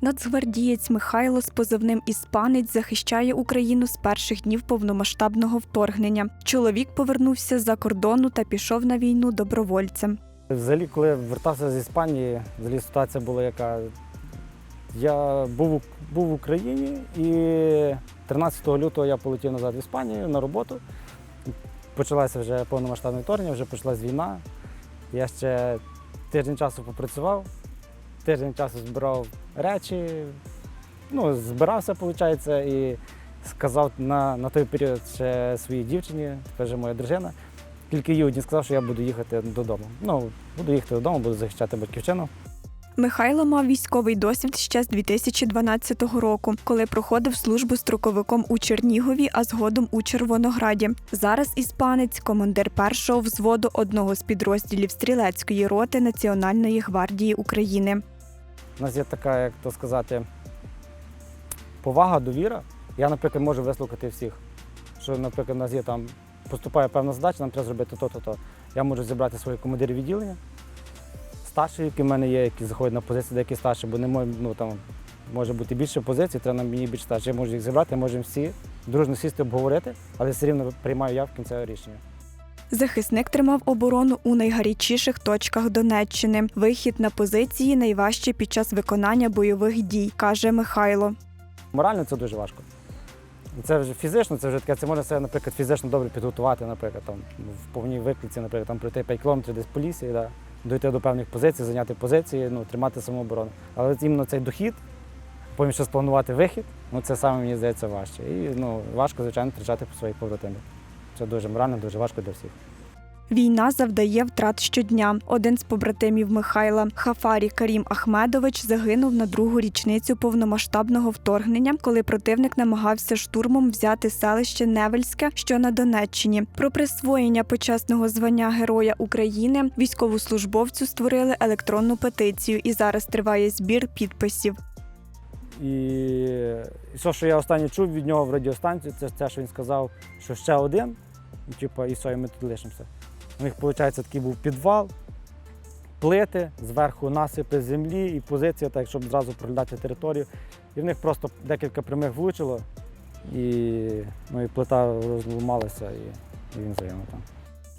Нацгвардієць Михайло з позивним Іспанець захищає Україну з перших днів повномасштабного вторгнення. Чоловік повернувся з-за кордону та пішов на війну добровольцем. Взагалі, коли вертався з Іспанії, взагалі ситуація була яка. Я був, був в Україні і 13 лютого я полетів назад в Іспанію на роботу. Почалася вже повномасштабне вторгнення, вже почалась війна. Я ще тиждень часу попрацював, тиждень часу збирав речі, ну, збирався, виходить, і сказав на, на той період ще своїй дівчині, тепер вже моя дружина, тільки їй одні сказав, що я буду їхати додому. Ну, буду їхати додому, буду захищати батьківщину. Михайло мав військовий досвід ще з 2012 року, коли проходив службу строковиком у Чернігові, а згодом у Червонограді. Зараз іспанець, командир першого взводу одного з підрозділів стрілецької роти Національної гвардії України. У нас є така, як то сказати, повага, довіра. Я, наприклад, можу вислухати всіх. Що, наприклад, у нас є там, поступає певна задача, нам треба зробити то-то, то. Я можу зібрати своїх командирів відділення, старші, які в мене є, які заходять на позиції, деякі старші, бо не мож- ну, там, може бути більше позицій, треба мені більше старші. Я можу їх зібрати, можемо всі дружно сісти, обговорити, але все рівно приймаю я в кінцеве рішення. Захисник тримав оборону у найгарячіших точках Донеччини. Вихід на позиції найважче під час виконання бойових дій, каже Михайло. Морально це дуже важко. Це вже фізично, це вже таке, це можна себе, наприклад, фізично добре підготувати, наприклад, там, в повній виклиці, наприклад, там пройти 5 кілометрів десь по лісі, да, дойти до певних позицій, зайняти позиції, ну, тримати самооборону. Але іменно цей дохід, потім ще спланувати вихід, ну це саме мені здається важче. І ну, важко, звичайно, втрачати по своїх побратимів. Це дуже морально, дуже важко для всіх. Війна завдає втрат щодня. Один з побратимів Михайла Хафарі Карім Ахмедович загинув на другу річницю повномасштабного вторгнення, коли противник намагався штурмом взяти селище Невельське, що на Донеччині. Про присвоєння почесного звання Героя України військовослужбовцю створили електронну петицію, і зараз триває збір підписів. І все, що я останнє чув від нього в радіостанції, це те, що він сказав, що ще один, і, типу, і все, і ми тут лишимося. У них, виходить, такий був підвал, плити, зверху насипи землі і позиція, так, щоб зразу проглядати територію. І в них просто декілька прямих влучило, і, ну, і плита розламалася, і, і він загинув там.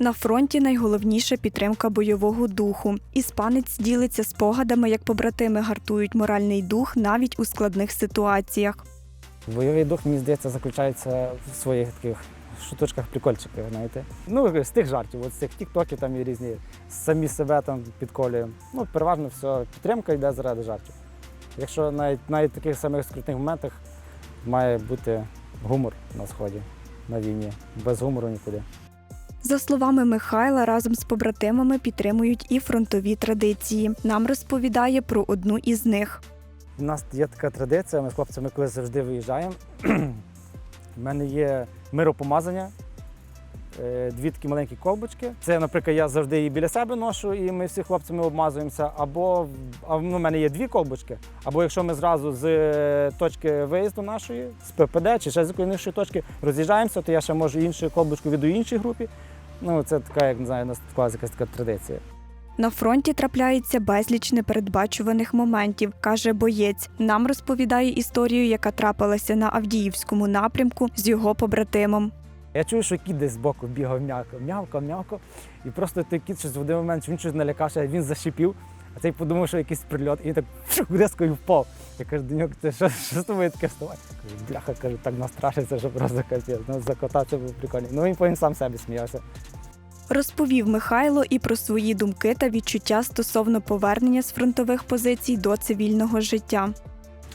На фронті найголовніша підтримка бойового духу. Іспанець ділиться спогадами, як побратими гартують моральний дух навіть у складних ситуаціях. Бойовий дух, мені здається, заключається в своїх таких шуточках, прикольчиках, знаєте. Ну, з тих жартів, от з цих тіктоків там є різні, самі себе там підколюємо. Ну, переважно все, підтримка йде заради жартів. Якщо навіть навіть в таких самих скрутних моментах має бути гумор на сході, на війні. Без гумору нікуди. За словами Михайла, разом з побратимами підтримують і фронтові традиції. Нам розповідає про одну із них. У нас є така традиція, ми з хлопцями коли завжди виїжджаємо. У мене є миропомазання, е, дві такі маленькі колбочки. Це, наприклад, я завжди її біля себе ношу, і ми всі хлопцями обмазуємося. Або ну, в мене є дві колбочки. Або якщо ми зразу з е, точки виїзду нашої, з ППД чи ще з іншої точки роз'їжджаємося, то я ще можу іншу колбочку віддаю іншій групі. Ну, це така, як не знаю, у нас така традиція. На фронті трапляється безліч непередбачуваних моментів, каже боєць. Нам розповідає історію, яка трапилася на Авдіївському напрямку з його побратимом. Я чую, що кіт десь збоку бігав м'яко, м'явко. І просто той кіт щось в один момент, він щось налякався, він зашипів, а цей подумав, що якийсь прильот, і він так фух, різко і впав. Я кажу, до нього, це що, що з тобою таке вставай? Кажу, бляха, кажу, так настрашиться, що просто капець. Ну, за був прикольний. Ну він потім сам себе сміявся. Розповів Михайло і про свої думки та відчуття стосовно повернення з фронтових позицій до цивільного життя.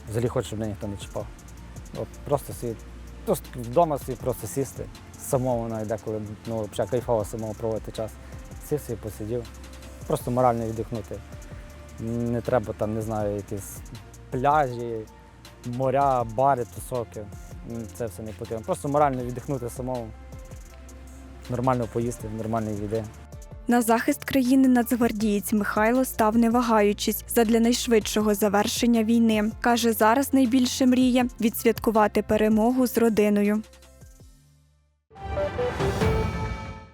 Взагалі хочу, щоб мене ніхто не чіпав. От просто сидіти, просто вдома собі просто сісти. Самому навіть деколи, ну, кайфово самому проводити час. Сів собі посидів, просто морально віддихнути. Не треба там, не знаю, якісь пляжі, моря, бари, тусовки. Це все не потрібно. Просто морально віддихнути самому. Нормально поїсти, нормальної їди. На захист країни нацгвардієць Михайло став не вагаючись задля найшвидшого завершення війни. Каже, зараз найбільше мріє відсвяткувати перемогу з родиною.